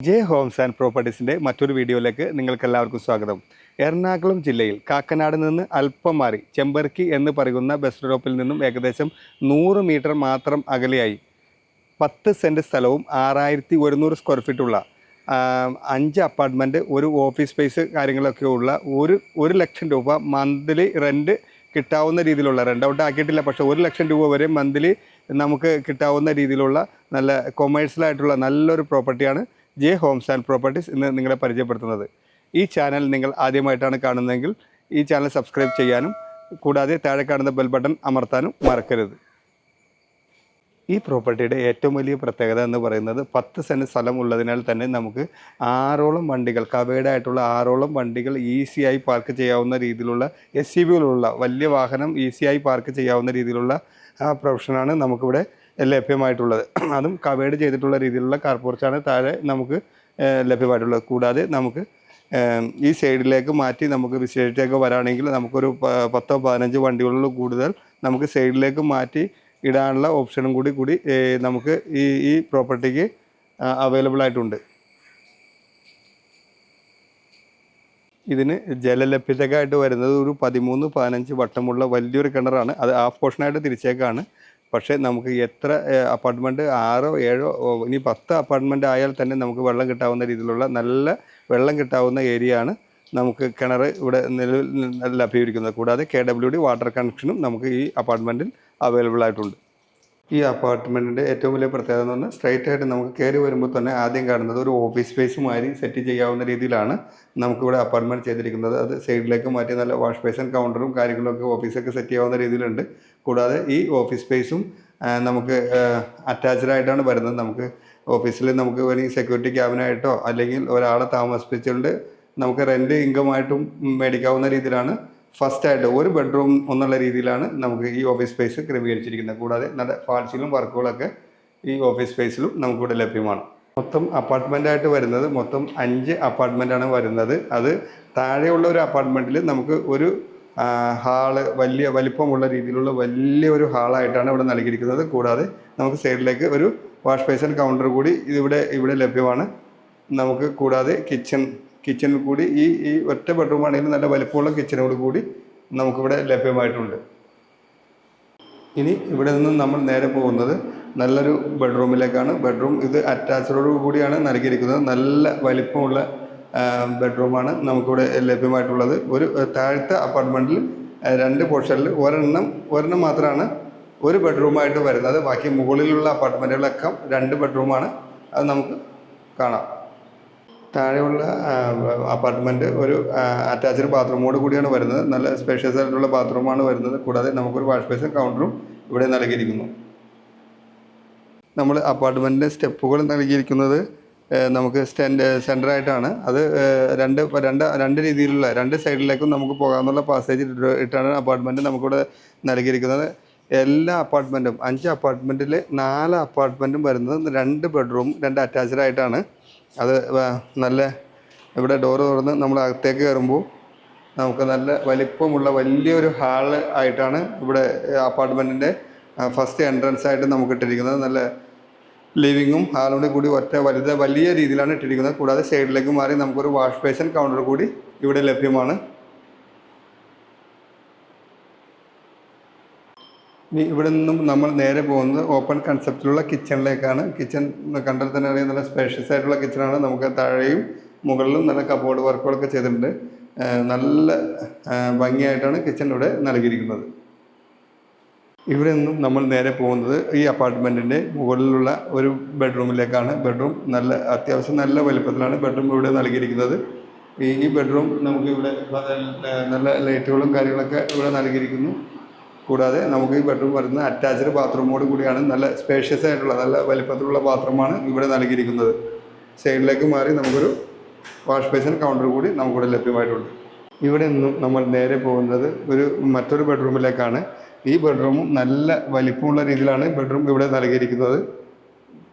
J Holmes and പ്രോപ്പർട്ടീസിന്റെ മറ്റൊരു വീഡിയോയിലേക്ക് നിങ്ങൾക്ക് എല്ലാവർക്കും സ്വാഗതം. എറണാകുളം ജില്ലയിൽ കാക്കനാട് നിന്ന് അല്പം മാറി ചെമ്പർക്കി എന്ന് പറയുന്ന ബസ് സ്റ്റോപ്പിൽ നിന്നും ഏകദേശം നൂറ് മീറ്റർ മാത്രം അകലെയായി. പത്ത് സെന്റ് സ്ഥലവും ആറായിരത്തി ഒരുന്നൂറ് സ്ക്വയർ ഫീറ്റുള്ള അഞ്ച് അപ്പാർട്ട്മെന്റ് ഒരു ഓഫീസ് സ്പേസ് കാര്യങ്ങളൊക്കെ ഉള്ള ഒരു ഒരു ലക്ഷം രൂപ മന്ത്ലി റെന്റ് കിട്ടാവുന്ന രീതിയിലുള്ള റെന്റ് ഔട്ട് ആക്കിയിട്ടില്ല പക്ഷേ ഒരു ലക്ഷം രൂപ വരെ മന്ത്ലി നമുക്ക് കിട്ടാവുന്ന രീതിയിലുള്ള നല്ല കൊമേഴ്സ്യലായിട്ടുള്ള നല്ലൊരു പ്രോപ്പർട്ടിയാണ് ജെ ഹോംസ് ആൻഡ് പ്രോപ്പർട്ടീസ് ഇന്ന് നിങ്ങളെ പരിചയപ്പെടുത്തുന്നത്. ഈ ചാനൽ നിങ്ങൾ ആദ്യമായിട്ടാണ് കാണുന്നതെങ്കിൽ ഈ ചാനൽ സബ്സ്ക്രൈബ് ചെയ്യാനും കൂടാതെ താഴെ കാണുന്ന ബെൽ ബട്ടൺ അമർത്താനും മറക്കരുത്. ഈ പ്രോപ്പർട്ടിയുടെ ഏറ്റവും വലിയ പ്രത്യേകത എന്ന് പറയുന്നത് പത്ത് സെന്റ് സ്ഥലം ഉള്ളതിനാൽ തന്നെ നമുക്ക് ആറോളം വണ്ടികൾ കവേഡായിട്ടുള്ള ആറോളം വണ്ടികൾ ഈസിയായി പാർക്ക് ചെയ്യാവുന്ന രീതിയിലുള്ള എസ് സി വലിയ വാഹനം ഈസിയായി പാർക്ക് ചെയ്യാവുന്ന രീതിയിലുള്ള പ്രൊഫഷനാണ് നമുക്കിവിടെ ലഭ്യമായിട്ടുള്ളത്. അതും കവേഡ് ചെയ്തിട്ടുള്ള രീതിയിലുള്ള കാർപോർച്ചാണ് താഴെ നമുക്ക് ലഭ്യമായിട്ടുള്ളത്. കൂടാതെ നമുക്ക് ഈ സൈഡിലേക്ക് മാറ്റി നമുക്ക് വിശേഷിച്ചൊക്കെ വരാണെങ്കിൽ നമുക്കൊരു പത്തോ പതിനഞ്ച് വണ്ടികളിൽ കൂടുതൽ നമുക്ക് സൈഡിലേക്ക് മാറ്റി ഇടാനുള്ള ഓപ്ഷനും കൂടി കൂടി നമുക്ക് ഈ ഈ പ്രോപ്പർട്ടിക്ക് അവൈലബിൾ ആയിട്ടുണ്ട് ഇതിന് ജലലഭ്യതക്കായിട്ട് വരുന്നത് ഒരു പതിമൂന്ന് പതിനഞ്ച് വട്ടമുള്ള വലിയൊരു കിണറാണ്. അത് ഹാഫ് പോർഷനായിട്ട് തിരിച്ചേക്കാണ്. പക്ഷേ നമുക്ക് എത്ര അപ്പാർട്ട്മെന്റ് ആറോ ഏഴോ ഇനി പത്ത് അപ്പാർട്ട്മെന്റ് ആയാൽ തന്നെ നമുക്ക് വെള്ളം കിട്ടാവുന്ന രീതിയിലുള്ള നല്ല വെള്ളം കിട്ടാവുന്ന ഏരിയ ആണ് നമുക്ക് കിണർ ഇവിടെ നിലവിൽ ലഭ്യമായിരിക്കുന്നത് കൂടാതെ കെ ഡബ്ല്യു ഡി വാട്ടർ കണക്ഷനും നമുക്ക് ഈ അപ്പാർട്ട്മെന്റിൽ അവൈലബിൾ ആയിട്ടുണ്ട്. ഈ അപ്പാർട്ട്മെന്റിന്റെ ഏറ്റവും വലിയ പ്രത്യേകത എന്ന് പറഞ്ഞാൽ സ്ട്രൈറ്റ് ആയിട്ട് നമുക്ക് കയറി വരുമ്പോൾ തന്നെ ആദ്യം കാണുന്നത് ഒരു ഓഫീസ് സ്പേസ് മാതിരി സെറ്റ് ചെയ്യാവുന്ന രീതിയിലാണ് നമുക്കിവിടെ അപ്പാർട്ട്മെന്റ് ചെയ്തിരിക്കുന്നത്. അത് സൈഡിലേക്ക് മാറ്റി നല്ല വാഷ് ബേസൻ കൗണ്ടറും കാര്യങ്ങളൊക്കെ ഓഫീസൊക്കെ സെറ്റ് ചെയ്യാവുന്ന രീതിയിലുണ്ട്. കൂടാതെ ഈ ഓഫീസ് സ്പേസും നമുക്ക് അറ്റാച്ച്ഡ് ആയിട്ടാണ് വരുന്നത്. നമുക്ക് ഓഫീസിൽ നമുക്ക് ഒരു സെക്യൂരിറ്റി ക്യാബിനായിട്ടോ അല്ലെങ്കിൽ ഒരാളെ താമസിപ്പിച്ചുകൊണ്ട് നമുക്ക് റെന്റ് ഇൻകമായിട്ടും മേടിക്കാവുന്ന രീതിയിലാണ് ഫസ്റ്റ് ആയിട്ട് ഒരു ബെഡ്റൂം എന്നുള്ള രീതിയിലാണ് നമുക്ക് ഈ ഓഫീസ് സ്പേസ് ക്രമീകരിച്ചിരിക്കുന്നത്. കൂടാതെ നല്ല ഫാൾസിലും വർക്കുകളൊക്കെ ഈ ഓഫീസ് സ്പേസിലും നമുക്കിവിടെ ലഭ്യമാണ്. മൊത്തം അപ്പാർട്ട്മെന്റായിട്ട് വരുന്നത് മൊത്തം അഞ്ച് അപ്പാർട്ട്മെന്റാണ് വരുന്നത്. അത് താഴെയുള്ള ഒരു അപ്പാർട്ട്മെന്റിൽ നമുക്ക് ഒരു ഹാൾ വലിയ വലിപ്പമുള്ള രീതിയിലുള്ള വലിയൊരു ഹാളായിട്ടാണ് ഇവിടെ നൽകിയിരിക്കുന്നത്. കൂടാതെ നമുക്ക് സൈഡിലേക്ക് ഒരു വാഷ് ബേസൻ കൗണ്ടർ കൂടി ഇതിവിടെ ഇവിടെ ലഭ്യമാണ്. നമുക്ക് കൂടാതെ കിച്ചൺ കിച്ചണിൽ കൂടി ഈ ഈ ഒറ്റ ബെഡ്റൂം ആണെങ്കിലും നല്ല വലിപ്പമുള്ള കിച്ചണോട് കൂടി നമുക്കിവിടെ ലഭ്യമായിട്ടുണ്ട്. ഇനി ഇവിടെ നിന്നും നമ്മൾ നേരെ പോകുന്നത് നല്ലൊരു ബെഡ്റൂമിലേക്കാണ് ബെഡ്റൂം ഇത് അറ്റാച്ചഡോട് കൂടിയാണ് നൽകിയിരിക്കുന്നത്. നല്ല വലിപ്പമുള്ള ബെഡ്റൂമാണ് നമുക്കിവിടെ ലഭ്യമായിട്ടുള്ളത്. ഒരു താഴത്തെ അപ്പാർട്ട്മെന്റിൽ രണ്ട് പോർഷനിൽ ഒരെണ്ണം ഒരെണ്ണം മാത്രമാണ് ഒരു ബെഡ്റൂമായിട്ട് വരുന്നത്. ബാക്കി മുകളിലുള്ള അപ്പാർട്ട്മെന്റുകളൊക്കെ രണ്ട് ബെഡ്റൂമാണ് അത് നമുക്ക് കാണാം. താഴെയുള്ള അപ്പാർട്ട്മെന്റ് ഒരു അറ്റാച്ച്ഡ് ബാത്റൂമോട് കൂടിയാണ് വരുന്നത്. നല്ല സ്പേഷ്യസ് ആയിട്ടുള്ള ബാത്റൂമാണ് വരുന്നത്. കൂടാതെ നമുക്കൊരു വാഷ് ബേസും കൗണ്ടറും ഇവിടെ നൽകിയിരിക്കുന്നു. നമ്മൾ അപ്പാർട്ട്മെന്റിന്റെ സ്റ്റെപ്പുകൾ നൽകിയിരിക്കുന്നത് നമുക്ക് സ്റ്റെൻഡ് സെന്ററായിട്ടാണ് അത് രണ്ട് രണ്ട് രണ്ട് രീതിയിലുള്ള രണ്ട് സൈഡിലേക്കും നമുക്ക് പോകാമെന്നുള്ള പാസേജ് ഇട്ടാണ് അപ്പാർട്ട്മെന്റ് നമുക്കിവിടെ നൽകിയിരിക്കുന്നത്. എല്ലാ അപ്പാർട്ട്മെന്റും അഞ്ച് അപ്പാർട്ട്മെന്റിൽ നാല് അപ്പാർട്ട്മെന്റും വരുന്നത് രണ്ട് ബെഡ്റൂം രണ്ട് അറ്റാച്ച്ഡ് ആയിട്ടാണ്. അത് നല്ല ഇവിടെ ഡോറ് തുറന്ന് നമ്മൾ അകത്തേക്ക് കയറുമ്പോൾ നമുക്ക് നല്ല വലിപ്പമുള്ള വലിയൊരു ഹാൾ ആയിട്ടാണ് ഇവിടെ അപ്പാർട്ട്മെന്റിന്റെ ഫസ്റ്റ് എൻട്രൻസ് ആയിട്ട് നമുക്ക് ഇട്ടിരിക്കുന്നത്. നല്ല ലിവിങ്ങും ഹാളും കൂടി ഒറ്റ വലുത് വലിയ രീതിയിലാണ് ഇട്ടിരിക്കുന്നത്. കൂടാതെ സൈഡിലേക്ക് മാറി നമുക്കൊരു വാഷ് ബേസിൻ കൗണ്ടർ കൂടി ഇവിടെ ലഭ്യമാണ്. ഇനി ഇവിടെ നിന്നും നമ്മൾ നേരെ പോകുന്നത് ഓപ്പൺ കൺസെപ്റ്റിലുള്ള കിച്ചണിലേക്കാണ് കിച്ചൺ കണ്ടാൽ തന്നെ അറിയാം നല്ല സ്പേഷ്യസ് ആയിട്ടുള്ള കിച്ചണാണ് നമുക്ക് താഴെയും മുകളിലും നല്ല കബോർഡ് വർക്കുകളൊക്കെ ചെയ്തിട്ടുണ്ട്. നല്ല ഭംഗിയായിട്ടാണ് കിച്ചൺ ഇവിടെ നൽകിയിരിക്കുന്നത്. ഇവിടെ നിന്നും നമ്മൾ നേരെ പോകുന്നത് ഈ അപ്പാർട്ട്മെന്റിന്റെ മുകളിലുള്ള ഒരു ബെഡ്റൂമിലേക്കാണ് ബെഡ്റൂം നല്ല അത്യാവശ്യം നല്ല വലുപ്പത്തിലാണ് ബെഡ്റൂം ഇവിടെ നൽകിയിരിക്കുന്നത്. ഈ ബെഡ്റൂം നമുക്ക് ഇവിടെ നല്ല ലൈറ്റുകളും കാര്യങ്ങളൊക്കെ ഇവിടെ നൽകിയിരിക്കുന്നു. കൂടാതെ നമുക്ക് ഈ ബെഡ്റൂം വരുന്ന അറ്റാച്ച്ഡ് ബാത്റൂമോട് കൂടിയാണ് നല്ല സ്പേഷ്യസ് ആയിട്ടുള്ള നല്ല വലിപ്പത്തിലുള്ള ബാത്റൂമാണ് ഇവിടെ നൽകിയിരിക്കുന്നത്. സൈഡിലേക്ക് മാറി നമുക്കൊരു വാഷ് ബേസിൻ കൗണ്ടർ കൂടി നമുക്കിവിടെ ലഭ്യമായിട്ടുണ്ട്. ഇവിടെ നിന്നും നമ്മൾ നേരെ പോകുന്നത് ഒരു മറ്റൊരു ബെഡ്റൂമിലേക്കാണ് ഈ ബെഡ്റൂമും നല്ല വലിപ്പമുള്ള രീതിയിലാണ് ബെഡ്റൂം ഇവിടെ നൽകിയിരിക്കുന്നത്.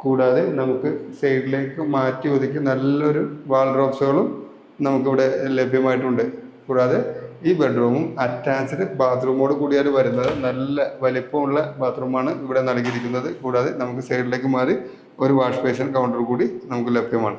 കൂടാതെ നമുക്ക് സൈഡിലേക്ക് മാറ്റി ഒതുക്കി നല്ലൊരു വാൾ ഡ്രോപ്സുകളും നമുക്കിവിടെ ലഭ്യമായിട്ടുണ്ട്. കൂടാതെ ഈ ബെഡ്റൂമും അറ്റാച്ച്ഡ് ബാത്റൂമോട് കൂടിയാണ് വരുന്നത്. നല്ല വലിപ്പമുള്ള ബാത്റൂമാണ് ഇവിടെ നൽകിയിരിക്കുന്നത്. കൂടാതെ നമുക്ക് സൈഡിലേക്ക് മാറി ഒരു വാഷ് ബേസിൻ കൗണ്ടർ കൂടി നമുക്ക് ലഭ്യമാണ്.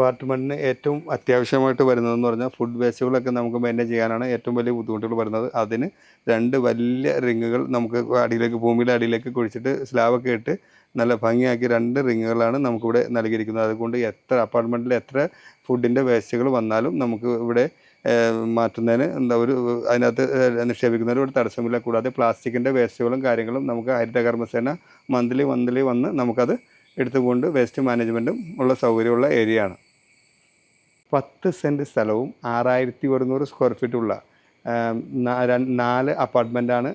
അപ്പാർട്ട്മെന്റിന് ഏറ്റവും അത്യാവശ്യമായിട്ട് വരുന്നതെന്ന് പറഞ്ഞാൽ ഫുഡ് വേസ്റ്റുകളൊക്കെ നമുക്ക് മാനേജ് ചെയ്യാനാണ് ഏറ്റവും വലിയ ബുദ്ധിമുട്ടുകൾ വരുന്നത്. അതിന് രണ്ട് വലിയ റിങ്ങുകൾ നമുക്ക് അടിയിലേക്ക് ഭൂമിയുടെ അടിയിലേക്ക് കുഴിച്ചിട്ട് സ്ലാബൊക്കെ ഇട്ട് നല്ല ഭംഗിയാക്കി രണ്ട് റിങ്ങുകളാണ് നമുക്കിവിടെ നൽകിയിരിക്കുന്നത്. അതുകൊണ്ട് എത്ര അപ്പാർട്ട്മെന്റിൽ എത്ര ഫുഡിന്റെ വേസ്റ്റുകൾ വന്നാലും നമുക്ക് ഇവിടെ മാറ്റുന്നതിന് എന്താ ഒരു അതിനകത്ത് നിക്ഷേപിക്കുന്നതിന് ഒരു തടസ്സമില്ല. കൂടാതെ പ്ലാസ്റ്റിക്കിന്റെ വേസ്റ്റുകളും കാര്യങ്ങളും നമുക്ക് ഹരിതകർമ്മസേന മന്ത്ലി മന്ത്ലി വന്ന് നമുക്കത് എടുത്തുകൊണ്ട് വേസ്റ്റ് മാനേജ്മെന്റും ഉള്ള സൗകര്യമുള്ള ഏരിയ ആണ്. പത്ത് സെന്റ് സ്ഥലവും ആറായിരത്തി ഒരുന്നൂറ് സ്ക്വയർ ഫീറ്റുള്ള നാല് അപ്പാർട്ട്മെന്റാണ്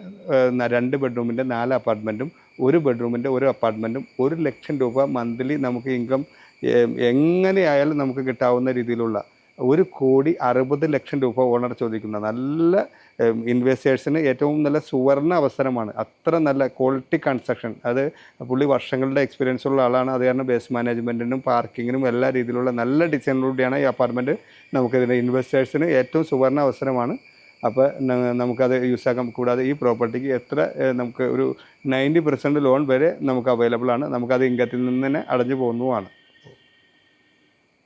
രണ്ട് ബെഡ്റൂമിന്റെ നാല് അപ്പാർട്ട്മെന്റും ഒരു ബെഡ്റൂമിന്റെ ഒരു അപ്പാർട്ട്മെന്റും ഒരു ലക്ഷം രൂപ മന്ത്ലി നമുക്ക് ഇൻകം എങ്ങനെയായാലും നമുക്ക് കിട്ടാവുന്ന രീതിയിലുള്ള ഒരു കോടി അറുപത് ലക്ഷം രൂപ ഓണർ ചോദിക്കുന്ന നല്ല ഇൻവെസ്റ്റേഴ്സിന് ഏറ്റവും നല്ല സുവർണ അവസരമാണ്. അത്ര നല്ല ക്വാളിറ്റി കൺസ്ട്രക്ഷൻ അത് പുള്ളി വർഷങ്ങളുടെ എക്സ്പീരിയൻസ് ഉള്ള ആളാണ്. അത് കാരണം ബേസ് മാനേജ്മെന്റിനും പാർക്കിങ്ങിനും എല്ലാ രീതിയിലുള്ള നല്ല ഡിസൈനിലൂടെയാണ് ഈ അപ്പാർട്ട്മെന്റ് നമുക്കിതിന്റെ ഇൻവെസ്റ്റേഴ്സിന് ഏറ്റവും സുവർണ അവസരമാണ്. അപ്പോൾ നമുക്കത് യൂസ് ആക്കാം. കൂടാതെ ഈ പ്രോപ്പർട്ടിക്ക് എത്ര നമുക്ക് ഒരു നയന്റി പെർസെന്റ് ലോൺ വരെ നമുക്ക് അവൈലബിൾ ആണ്. നമുക്കത് ഇൻകത്തിൽ നിന്ന് തന്നെ അടഞ്ഞു പോകുന്നതുമാണ്.